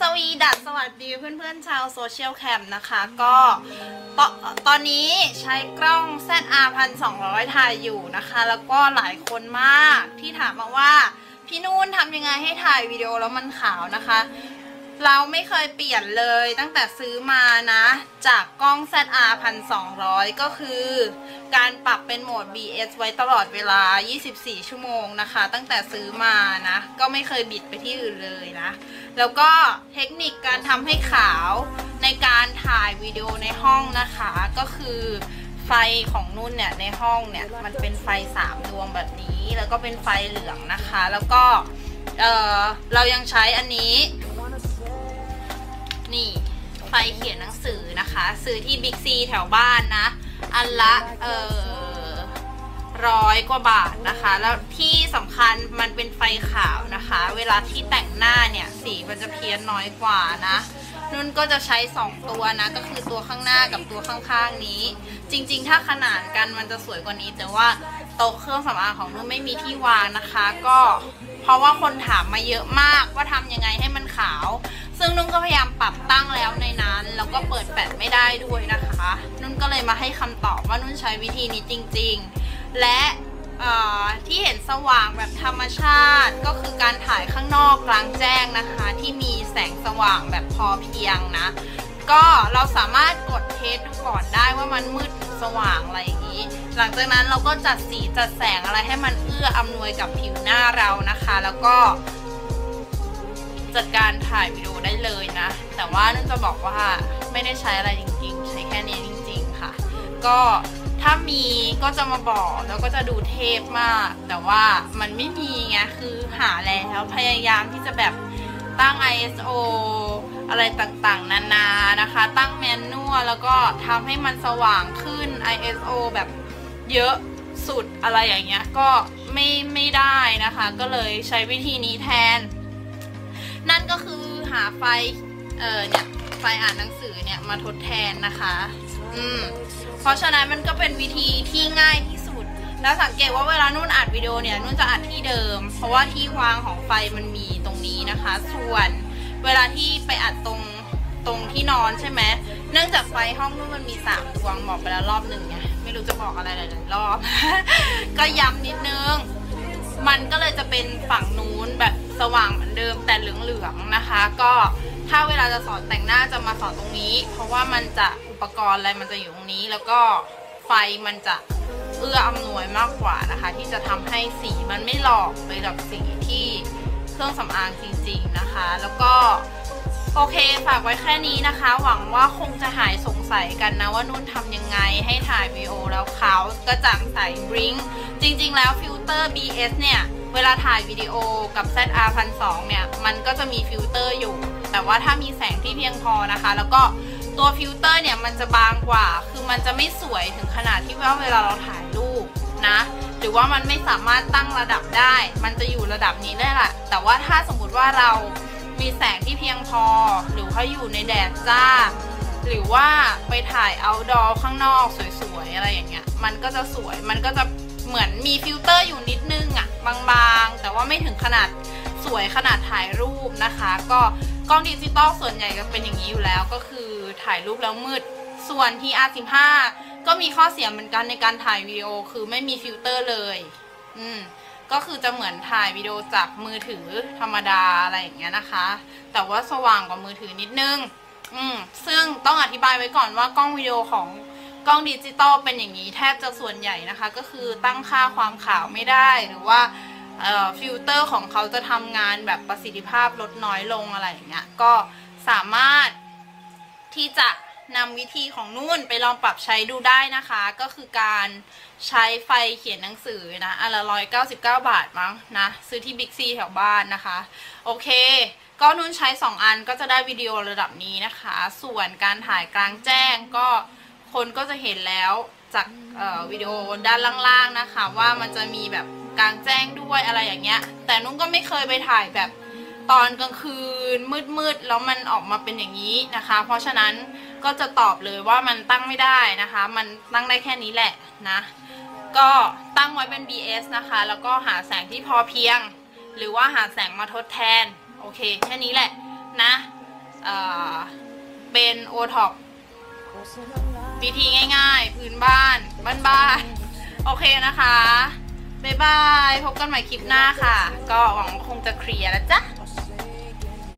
สวีดัสสวัสดีเพื่อนๆชาวโซเชียลแคมนะคะ ก็ตตอนนี้ใช้กล้อง ZR 1200 ถ่ายอยู่นะคะ แล้วก็หลายคนมากที่ถามมาว่า พี่นุ่นทำยังไงให้ถ่ายวิดีโอแล้วมันขาวนะคะ เราไม่เคยเปลี่ยนเลยตั้งแต่ซื้อมานะ จากกล้อง ZR 1200 ก็คือ การปรับเป็นโหมด BS ไว้ตลอดเวลา 24 ชั่วโมงนะคะ ตั้งแต่ซื้อมานะ ก็ไม่เคยบิดไปที่อื่นเลยนะ แล้วก็เทคนิคการทำให้ขาวในการถ่ายวิดีโอในห้องนะคะ ก็คือไฟของนุ่นเนี่ยในห้องเนี่ย มันเป็นไฟ 3 ดวงแบบนี้ แล้วก็เป็นไฟเหลืองนะคะ แล้วก็เออเรายังใช้อันนี้ นี่ ไฟเขียนหนังสือนะคะ ซื้อที่บิ๊กซีแถวบ้านนะ อันละเออร้อยกว่าบาทนะคะ แล้วที่สำคัญมันเป็นไฟขาวนะคะ เวลาที่แต่งหน้าเนี่ย สีมันจะเพี้ยนน้อยกว่านะนุ่นก็จะใช้ 2 ตัวนะ ก็คือตัวข้างหน้ากับตัวข้างๆนี้ จริงๆ ถ้าขนานกันมันจะสวยกว่านี้ แต่ว่าโต๊ะเครื่องสำอางของนุ่นไม่มีที่วางนะคะ ก็ เพราะว่าคนถามมาเยอะมากว่าทำยังไงให้มันขาว ซึ่งนุ่นก็พยายามปรับตั้งแล้วในนั้น แล้วก็เปิดแปดไม่ได้ด้วยนะคะ นุ่นก็เลยมาให้คำตอบว่านุ่นใช้วิธีนี้จริง ๆ และที่เห็นสว่างแบบธรรมชาติก็คือการถ่ายข้างนอกกลางแจ้งนะคะ ที่มีแสงสว่างแบบพอเพียงนะ ก็เราสามารถกดเทสดูก่อนได้ว่ามันมืดสว่างอะไรอย่างนี้ หลังจากนั้นเราก็จัดสีจัดแสงอะไรให้มันเอื้ออำนวยกับผิวหน้าเรานะคะ แล้วก็จัดการถ่ายวิดีโอได้เลยนะ แต่ว่านั่นจะบอกว่าไม่ได้ใช้อะไรจริงๆ ใช้แค่นี้จริง ๆ ค่ะ ก็ถ้ามีก็จะมาบอกแล้วก็จะดูเทพมาก แต่ว่ามันไม่มีไงคือหาแล้วพยายามที่จะแบบตั้ง ISO อะไรต่างๆ นานานะคะ ตั้งแมนนวลแล้วก็ทำให้มันสว่างขึ้น ISO แบบ เยอะสุดอะไรอย่างเงี้ยก็ไม่ไม่ได้นะคะ ก็เลยใช้วิธีนี้แทน นั่นก็คือหาไฟเออเนี่ยไฟอ่านหนังสือเนี่ยมาทดแทนนะคะ อืมเพราะฉะนั้นมันก็เป็นวิธีที่ง่ายที่สุด แล้วสังเกตว่าเวลานุ่นอัดวิดีโอเนี่ยนุ่นจะอัดที่เดิม เพราะว่าที่วางของไฟมันมีตรงนี้นะคะ ส่วนเวลาที่ไปอัดตรงตรงที่นอนใช่ไหมเนื่องจากไฟห้องนุ่นมันมีสามดวงบอกไปแล้วรอบหนึ่งไง รู้จะบอกอะไรหลายๆรอบ ก็ย้ำนิดนึง มันก็เลยจะเป็นฝั่งนู้นแบบสว่างเหมือนเดิมแต่เหลืองๆนะคะ ก็ถ้าเวลาจะสอนแต่งหน้าจะมาสอนตรงนี้ เพราะว่ามันจะอุปกรณ์อะไรมันจะอยู่ตรงนี้ แล้วก็ไฟมันจะเอื้ออำนวยมากกว่านะคะ ที่จะทำให้สีมันไม่หลอกไปกับสีที่เครื่องสำอางจริง ๆนะคะ แล้วก็ โอเค ฝากไว้แค่นี้นะคะ หวังว่าคงจะหายสงสัยกันนะว่านุ่นทำยังไงให้ถ่ายวีดีโอแล้วขาวกระจ่างใสบริ้งจริง ๆ แล้วฟิลเตอร์ BS เนี่ย เวลาถ่ายวิดีโอกับ ZR 1 2 0เนี่ย มันก็จะมีฟิลเตอร์อยู่ แต่ว่าถ้ามีแสงที่เพียงพอนะคะ แล้วก็ตัวฟิลเตอร์เนี่ยมันจะบางกว่า คือมันจะไม่สวยถึงขนาดที่ว่าเวลาเราถ่ายรูปนะ หรือว่ามันไม่สามารถตั้งระดับได้ มันจะอยู่ระดับนี้ได้แหละ แต่ว่าถ้าสมมติว่าเรา มีแสงที่เพียงพอ หรือว่าอยู่ในแดดจ้า หรือว่าไปถ่ายเอาดอข้างนอกสวยๆอะไรอย่างเงี้ย มันก็จะสวย มันก็จะเหมือนมีฟิลเตอร์อยู่นิดนึงอะบางๆ แต่ว่าไม่ถึงขนาดสวยขนาดถ่ายรูปนะคะ ก็กล้องดิจิตอลส่วนใหญ่ก็เป็นอย่างนี้อยู่แล้ว ก็คือถ่ายรูปแล้วมืด ส่วนที่ R15 ก็มีข้อเสียเหมือนกันในการถ่ายวิดีโอ คือไม่มีฟิลเตอร์เลย อืม ก็คือจะเหมือนถ่ายวิดีโอจากมือถือธรรมดาอะไรอย่างเงี้ยนะคะ แต่ว่าสว่างกว่ามือถือนิดนึง อืม ซึ่งต้องอธิบายไว้ก่อนว่ากล้องวิดีโอของกล้องดิจิตอลเป็นอย่างนี้แทบจะส่วนใหญ่นะคะ ก็คือตั้งค่าความขาวไม่ได้หรือว่าฟิลเตอร์ของเขาจะทำงานแบบประสิทธิภาพลดน้อยลงอะไรอย่างเงี้ย ก็สามารถที่จะ นำวิธีของนุ่นไปลองปรับใช้ดูได้นะคะ ก็คือการใช้ไฟเขียนหนังสือนะอันละร้อยเก้าสิบเก้าบาทมั้งนะ ซื้อที่บิ๊กซีแถวบ้านนะคะ โอเค ก็นุ่นใช้2อันก็จะได้วิดีโอระดับนี้นะคะ ส่วนการถ่ายกลางแจ้งก็คนก็จะเห็นแล้วจากวิดีโอด้านล่างๆนะคะ ว่ามันจะมีแบบกลางแจ้งด้วยอะไรอย่างเงี้ย แต่นุ่นก็ไม่เคยไปถ่ายแบบตอนกลางคืนมืดๆแล้วมันออกมาเป็นอย่างนี้นะคะ เพราะฉะนั้น ก็จะตอบเลยว่ามันตั้งไม่ได้นะคะ มันตั้งได้แค่นี้แหละนะ ก็ตั้งไว้เป็น BS นะคะ แล้วก็หาแสงที่พอเพียง หรือว่าหาแสงมาทดแทน โอเค แค่นี้แหละนะเอ่อเป็นโอท็อปวิธีง่ายๆ พื้นบ้านบ้านๆโอเคนะคะ บ๊ายบาย พบกันใหม่คลิปหน้าค่ะ ก็หวังคงจะเคลียร์แล้วจ้ะ